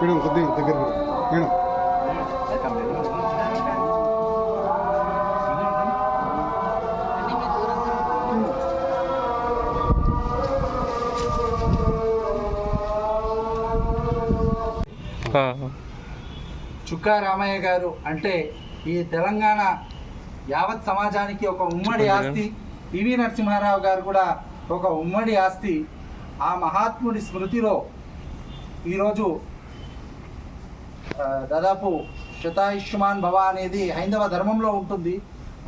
Madam కొద్దిగా దగ్గర madam చుక్కా రామయ్య గారు అంటే ఈ తెలంగాణ యావత్ సమాజానికి ఒక ఉమ్మడి ఆస్తి. పివి నరసింహారావు గారు కూడా ఒక ఉమ్మడి ఆస్తి. ఆ మహాత్ముడి స్మృతిలో ఈరోజు దాదాపు శతాయుష్మాన్ భవ అనేది హైందవ ధర్మంలో ఉంటుంది.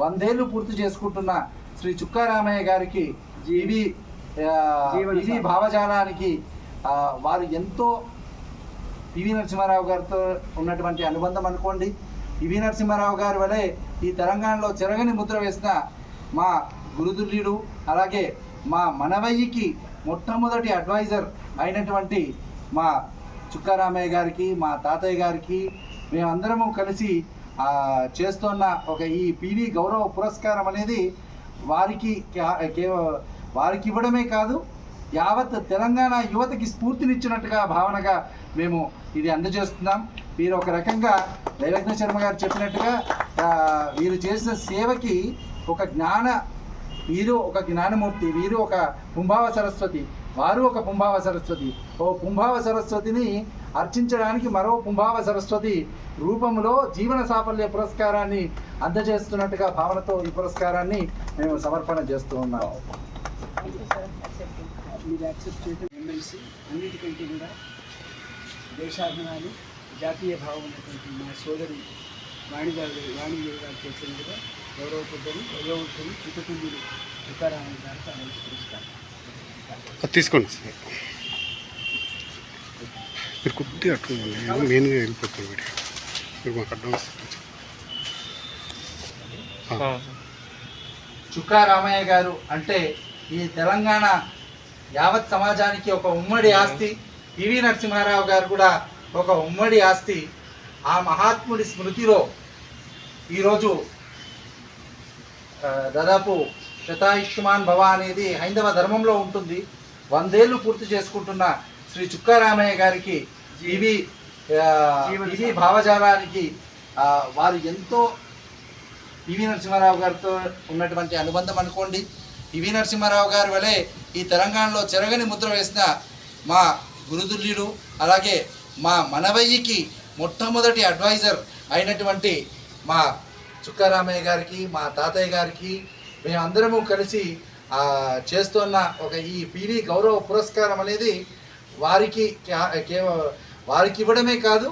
వందేళ్ళు పూర్తి చేసుకుంటున్న శ్రీ చుక్కా రామయ్య గారికి ఇవి సాధన. భావజాలానికి వారు ఎంతో పివి నరసింహారావు గారితో ఉన్నటువంటి అనుబంధం అనుకోండి. పివి నరసింహారావు గారి వలె ఈ తెలంగాణలో చెరగని ముద్ర వేసిన మా గురుతుల్యుడు అలాగే మా మనవయ్యకి మొట్టమొదటి అడ్వైజర్ అయినటువంటి మా చుక్కారామయ్య గారికి మా తాతయ్య గారికి మేమందరము కలిసి చేస్తున్న ఒక ఈ పివి గౌరవ పురస్కారం అనేది వారికి కే- కేవ- వారికి ఇవ్వడమే కాదు యావత్ తెలంగాణ యువతకి స్ఫూర్తినిచ్చినట్టుగా భావనగా మేము ఇది అందజేస్తున్నాం. వీరు ఒక రకంగా దైవజ్ఞ శర్మ గారు చెప్పినట్టుగా వీరు చేసిన సేవకి ఒక జ్ఞాన వీరు ఒక జ్ఞానమూర్తి వీరు ఒక కుంభావ సరస్వతి వారు ఒక కుంభావ సరస్వతి. ఓ కుంభావ సరస్వతిని అర్చించడానికి మరో కుంభావ సరస్వతి రూపంలో జీవన సాఫల్య పురస్కారాన్ని అందజేస్తున్నట్టుగా భావనతో ఈ పురస్కారాన్ని మేము సమర్పణ చేస్తూ ఉన్నాము మీరు యాక్సెప్ట్ చేయడం ఎమ్మెల్సీ అన్నిటికంటే కూడా దేశాభిమాని జాతీయ భావం ఉన్నటువంటి మా సోదరి వాణిగారు వాణిగారు గారు చేసిన కూడా గౌరవ పెద్దలు గౌరవతులు చిత్తకుంజులు తుకారామయ్య గారికి ఆలోచి పురస్కారం అది తీసుకోండి. సార్ మీరు కొద్దిగా అట్లా. మెయిన్గా వెళ్ళిపోతుంది మీరు మాకు అడ్డం చుక్కా రామయ్య గారు అంటే ఈ తెలంగాణ యావత్ సమాజానికి ఒక ఉమ్మడి ఆస్తి. పివి నరసింహారావు గారు కూడా ఒక ఉమ్మడి ఆస్తి. ఆ మహాత్ముడి స్మృతిలో ఈరోజు దాదాపు శతాయుష్మాన్ భవ అనేది హైందవ ధర్మంలో ఉంటుంది. వందేళ్ళు పూర్తి చేసుకుంటున్న శ్రీ చుక్కా రామయ్య గారికి ఇవి ఇవి భావజాలానికి వారు ఎంతో పివి నరసింహారావు గారితో ఉన్నటువంటి అనుబంధం అనుకోండి. పివి నరసింహారావు గారి వలె ఈ తెలంగాణలో చెరగని ముద్ర వేసిన మా గురుదుల్యులు అలాగే మా మనవయ్యకి మొట్టమొదటి అడ్వైజర్ అయినటువంటి మా చుక్కారామయ్య గారికి మా తాతయ్య గారికి మేమందరము కలిసి చేస్తున్న ఒక ఈ పీవీ గౌరవ పురస్కారం అనేది వారికి వారికి ఇవ్వడమే కాదు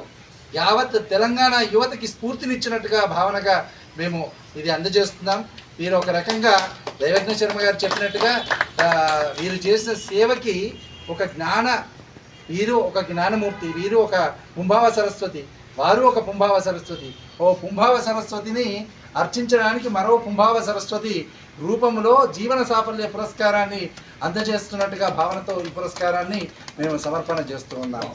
యావత్ తెలంగాణ యువతకి స్ఫూర్తినిచ్చినట్టుగా భావనగా మేము ఇది అందజేస్తున్నాం. మీరు ఒక రకంగా దైవజ్ఞ శర్మ గారు చెప్పినట్టుగా వీరు చేసిన సేవకి ఒక జ్ఞాన వీరు ఒక జ్ఞానమూర్తి వీరు ఒక కుంభావ సరస్వతి వారు ఒక పుంభావ సరస్వతి. ఓ పుంభావ సరస్వతిని అర్చించడానికి మరో పుంభావ సరస్వతి రూపంలో జీవన సాఫల్య పురస్కారాన్ని అందజేస్తున్నట్టుగా భావనతో ఈ పురస్కారాన్ని మేము సమర్పణ చేస్తూ ఉన్నాము.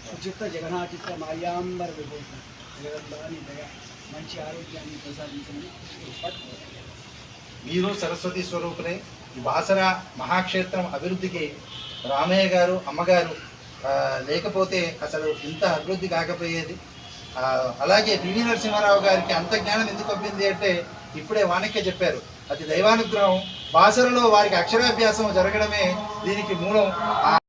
చిత్త రక్తపాద రక్తలింగో జగన్నాచిత్త విభూషణ దయ. మంచి ఆరోగ్యాన్ని ప్రసాదించమని వీరు సరస్వతి స్వరూపులే బాసర మహాక్షేత్రం అభివృద్ధికి రామయ్య గారు అమ్మగారు లేకపోతే అసలు ఇంత అభివృద్ధి కాకపోయేది. అలాగే పివి నరసింహారావు గారికి అంత జ్ఞానం ఎందుకు అబ్బింది అంటే ఇప్పుడే వాణిక్య చెప్పారు. అది దైవానుగ్రహం. బాసరలో వారికి అక్షరాభ్యాసం జరగడమే దీనికి మూలం.